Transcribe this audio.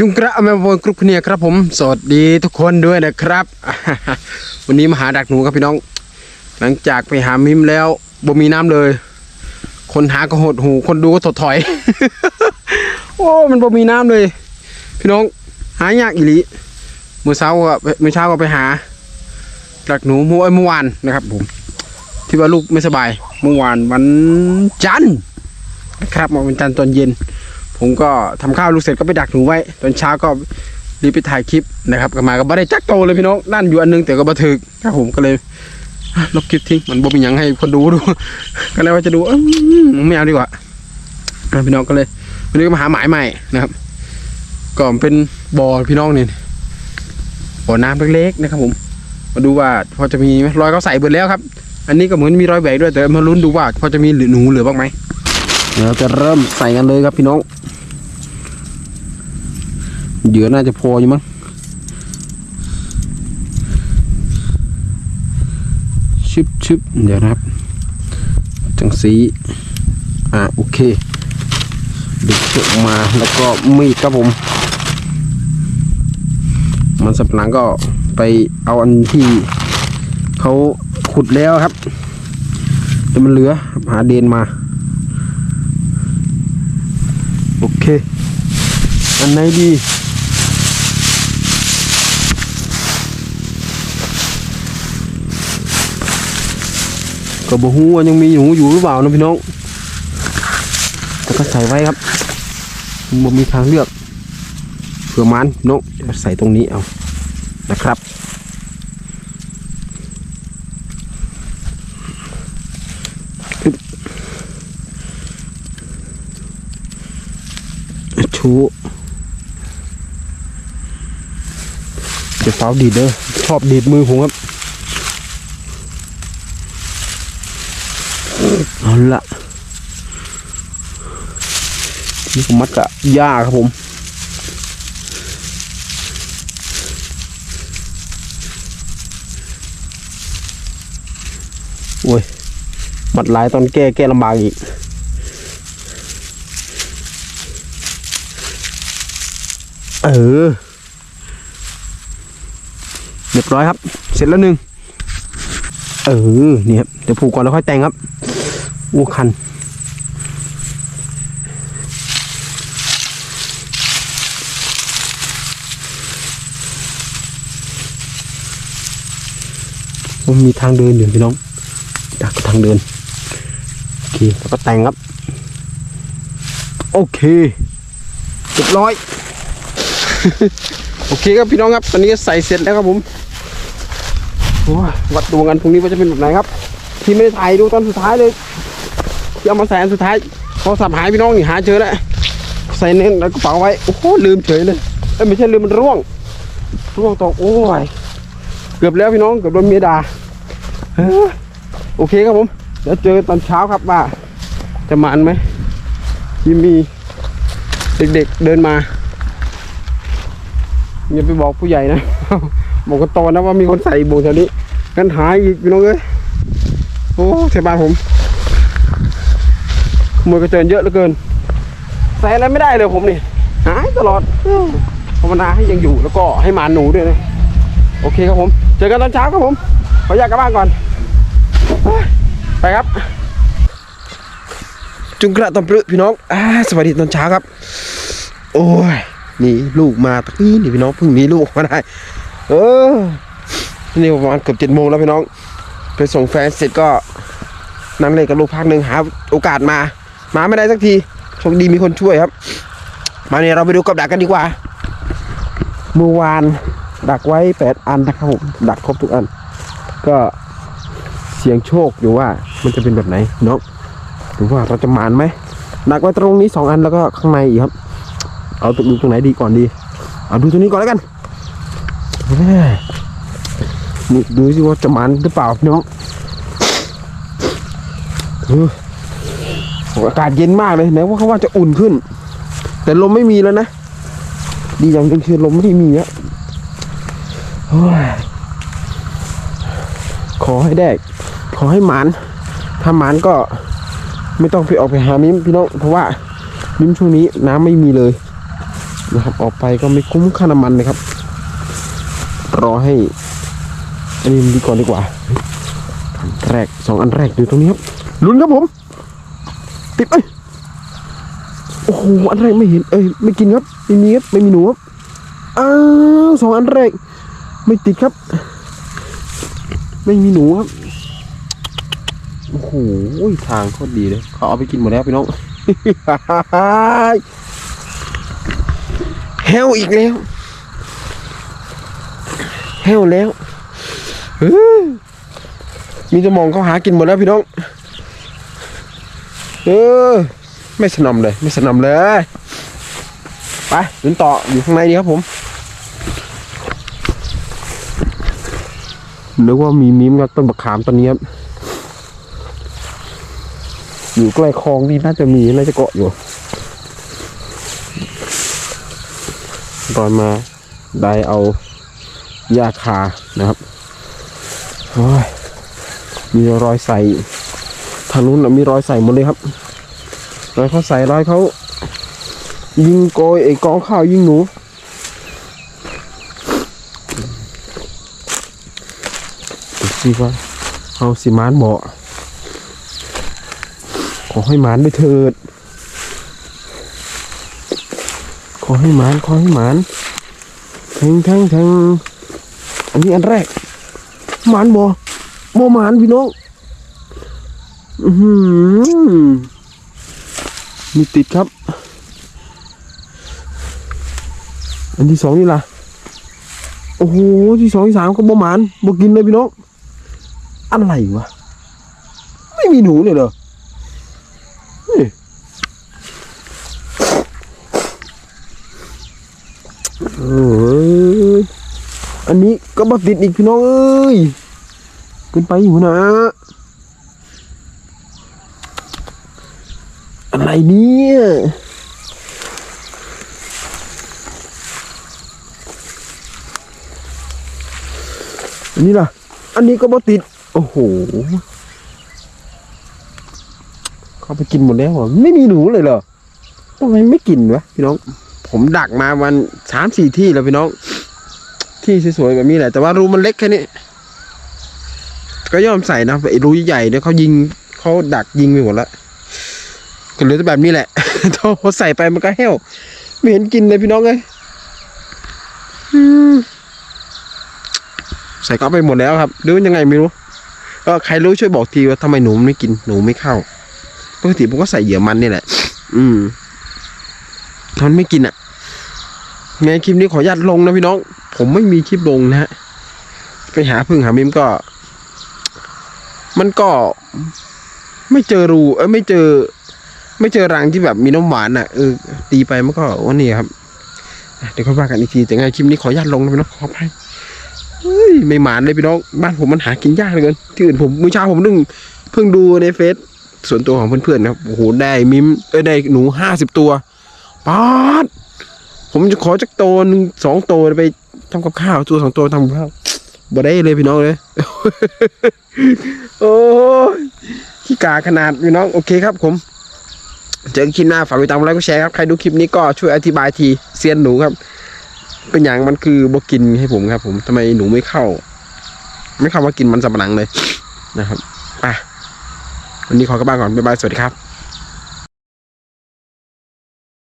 จุงกระอเมวนกรุ๊ปเนี่ยครับผมสวัสดีทุกคนด้วยนะครับ วันนี้มาหาดักหนูครับพี่น้อง หลังจากไปหามิมแล้วบ่มีน้ำเลย คนหาก็หดหู คนดูก็ถดถอย โอ้มันบ่มีน้ำเลย พี่น้อง หายากอีหลีเมื่อเช้าก็เมื่อเช้าก็ไปหาดักหนูเมื่อเมื่อวานนะครับ ผม ที่ว่าลูกไม่สบายเมื่อวานวันจันทร์นะครับวันจันทร์ตอนเย็น ผมก็ทำข้าวลูกเสร็จก็ไปดักหนูไว้ ตอนเช้าก็รีบไปถ่ายคลิปนะครับก็มาก็บ่ได้จักโตเลยพี่น้องนั่นอยู่อันนึงแต่ก็บัถึกครับผมก็เลยลบคลิปทิ้งมันบ่มีหยังให้คนดูดู ก็เลยว่าจะดูเอ้มไม่เอาดีกว่าพี่น้องก็เลยวันนี้ก็มาหาหมายใหม่นะครับก็เป็นบ่อพี่น้องนี่บ่อน้ำเล็กๆนะครับ ผม มาดูว่าพอจะมีไหมรอยเขาใส่เบิดแล้วครับ อันนี้ก็เหมือนมีรอยแหวกด้วยแต่มาลุ้นดูว่าพอจะมีหนูเหลือบ้างไหม เราจะเริ่มใส่กันเลยครับพี่น้องเหยื่อน่าจะพออยู่มั้งชึบชึบเดี๋ยวนะครับ จังสีอ่าโอเคดึงเชือกมาแล้วก็มีดครับผม มันสับหลังก็ไปเอาอันที่เขาขุดแล้วครับแต่มันเหลือหาเดนมา โอันไหนดีก็บ่ฮู้ว่ายังมีหนูอยู่หรือเปล่านะพี่น้อง แต่ก็ใส่ไว้ครับมันมีทางเลือกเผื่อมันน้องเดี๋ยวใส่ตรงนี้เอานะครับ ชูจะเฝ้าดีดเด้อชอบดีดมือผมครับ เอาละนี่ผมมัดกับหญ้าครับผมโอ้ยมัดหลายตอนแก้แก้ลำบากอีก เออเรียบร้อยครับ เสร็จแล้วหนึ่งเออนี่ครับเดี๋ยวผูกก่อนแล้วค่อยแต่งครับอู้คันมันมีทางเดินอยู่พี่น้องดักทางเดิน โอเคแล้วก็แต่งครับ โอเคเรียบร้อย โอเคครับพี่น้องครับ ตอนนี้ใส่เสร็จแล้วครับผมวัดดวงกันพรุ่งนี้ว่าจะเป็นแบบไหนครับ ที่ไม่ได้ถ่ายดูตอนสุดท้ายเลยที่เอามาใส่อันสุดท้ายโทรศัพท์หายพี่น้องนี่หาเจอแล้วใส่ในกระเป๋าไว้โอ้โหลืมเฉยเลยเอ้ยไม่ใช่ลืมมันร่วง ร่วงตกโอ้ยเกือบแล้วพี่น้องเกือบโดนเมียด่าโอเคครับผมเดี๋ยวเจอตอนเช้าครับว่าจะมานไหมที่มีเด็กๆเดินมา อย่าไปบอกผู้ใหญ่นะ บอกกันโตนนะว่ามีคนใส่โบงแถวนี้กันหายอีกพี่น้องเอ้ยโอ้เทบ้านผมขโมยกระเจินเยอะเหลือเกิน ใส่อะไรไม่ได้เลยผมนี่หายตลอดภาวนาให้ยังอยู่แล้วก็ให้หมาหนูด้วยนะโอเคครับผม เจอกันตอนเช้าครับผมขออยากกลับบ้านก่อน ไปครับ จุงกระตอนปรึพี่น้องอสวัสดีตอนเช้าครับ โอ้ย นี่ลูกมาตะกี้นี่พี่น้องเพิ่งมีลูกมาได้ เออนี่ประมาณเกือบเจ็ดโมงแล้วพี่น้อง ไปส่งแฟนเสร็จก็นั่งเล่นกับลูกพักหนึ่งหาโอกาสมา มาไม่ได้สักทีโชคดีมีคนช่วยครับ มาเนี่ยเราไปดูกับดักกันดีกว่าเมื่อวานดักไว้แปดอันนะครับผมดักครบทุกอัน ก็เสียงโชคอยู่ว่ามันจะเป็นแบบไหนเนาะหรือว่าเราจะมานไหมดักไว้ตรงนี้สองอันแล้วก็ข้างในอีกครับ เอาตรงดูตรงไหนดีก่อนดี เอาดูตรงนี้ก่อนแล้วกันนี่ดูสิว่าจะมันหรือเปล่าน้องออโหอากาศเย็นมากเลยไหนว่าเขาว่าจะอุ่นขึ้น แต่ลมไม่มีแล้วนะ ดีอย่างนึงคือลมไม่ได้มีอะขอให้ได้ขอให้หมาน ถ้าหมานก็ไม่ต้องไปออกไปหามิ้มพี่น้องเพราะว่ามิ้มช่วงนี้น้ำไม่มีเลย นะครับออกไปก็ไม่คุ้มค่าน้ำมันเลยครับ รอให้อันนี้ดีก่อนดีกว่าอันแรกสองอันแรกอยู่ตรงนี้ครับลุ้นครับผม ติดเอ้ยโอ้โหอันแรกไม่เห็นเอ้ยไม่กินครับไม่มีครับไม่มีหนูครับอ้าวสองอันแรก ไม่ติดครับ ไม่มีหนูครับโอ้โหทางโคตรดีเลยเขาเอาไปกินหมดแล้วพี่น้อง เฮลอีกแล้วเฮลแล้วเฮ้ยมีจะมองเขาหากินหมดแล้วพี่น้อง เออ ไม่สนมเลย ไม่สนมเลย ไปเดินต่ออยู่ข้างในนี้ครับผมนึกว่ามีมิมกับต้นบักขามต้นนี้ครับอยู่ใกล้คลองนี่น่าจะมีน่าจะเกาะอยู่ ตอนมาได้เอาหญ้าคานะครับโอ้ยมีรอยใส่ทางนู้นนะมีรอยใส่หมดเลยครับรอยเขาใส่รอยเขายิงโกยไอ้กองข้าวยิงหนูสิว่าเอาสิมานเหมาะขอให้มานด้วยเถิด ข อให้หมานขอให้หมานแทงแทงแทงอันนี้อันแรก หมานบ่บ่หมานพี่น้องอือหือมีติดครับ อันที่สองนี่ล่ะ โอ้โห ที่สองที่สามก็บ่หมานบ่กินเลยพี่น้อง อะไรวะ ไม่มีหนูเลยเหรอเฮ้ย เอันนี้ก็มาติดอีกพี่น้องเอ้ยเกินไปอยู่นะ อะไรเนี่ยอันนี้ล่ะ อันนี้ก็มาติด โอ้โห เขาไปกินหมดแล้วเหรอไม่มีหนูเลยเหรอทำไมไม่กินวะพี่น้อง ผมดักมาวันสามสี่ที่แล้วพี่น้อง ที่สวยๆแบบนี้แหละ แต่ว่ารูมันเล็กแค่นี้ ก็ยอมใส่นะไอ้รูใหญ่ๆเนี่ยเขายิงเขาดักยิงไปหมดแล้วก็เหลือแต่แบบนี้แหละถ้าใส่ไปมันก็แห้วไม่เห็นกินเลยพี่น้องเลยใส่ก็เอาไปหมดแล้วครับหรือว่ายังไงไม่รู้ ก็ใครรู้ช่วยบอกทีว่าทำไมหนูไม่กินหนูไม่เข้าปกติผมก็ใส่เหยื่อมันนี่แหละ อืม มันไม่กินอะไงคลิปนี้ขออนุญาตลงนะพี่น้อง ผมไม่มีคลิปลงนะฮะไปหาพึ่งหามิมก็ มันก็ไม่เจอรู เออไม่เจอ ไม่เจอรังที่แบบมีน้ำหวานอะเออตีไปมันก็วันนี้ครับเดี๋ยวค่อยว่ากันอีกทีแต่ไงคลิปนี้ขออนุญาตลงนะพี่น้องขออภัยเฮ้ยไม่หมานเลยพี่น้องบ้านผมมันหากินยากเหลยเกินที่อื่นผมมื้อเช้าผมเพิ่งเพิ่งดูในเฟซส่วนตัวของเพื่อนๆนะครับโอ้โหได้มิมเออได้หนูห้าสิบตัว ป๊าดผมจะขอจักโตวหนึ่งสองโตวไปทำกับข้าวตัวสองตัวทำกับข้าวบ่ได้เลยพี่น้องเลย โอ้ยขี้กาขนาดพี่น้อง โอเคครับผม เจอกันคลิปหน้าฝากติดตามไลค์กดแชร์ครับ ใครดูคลิปนี้ก็ช่วยอธิบายทีเซียนหนูครับ เป็นอย่างมันคือบกินให้ผมครับ ผมทำไมหนูไม่เข้า ไม่เข้ามากินมันสับปะหลังเลยนะครับ ไป วันนี้ขอกลับบ้านก่อน บ๊ายบาย สวัสดีครับ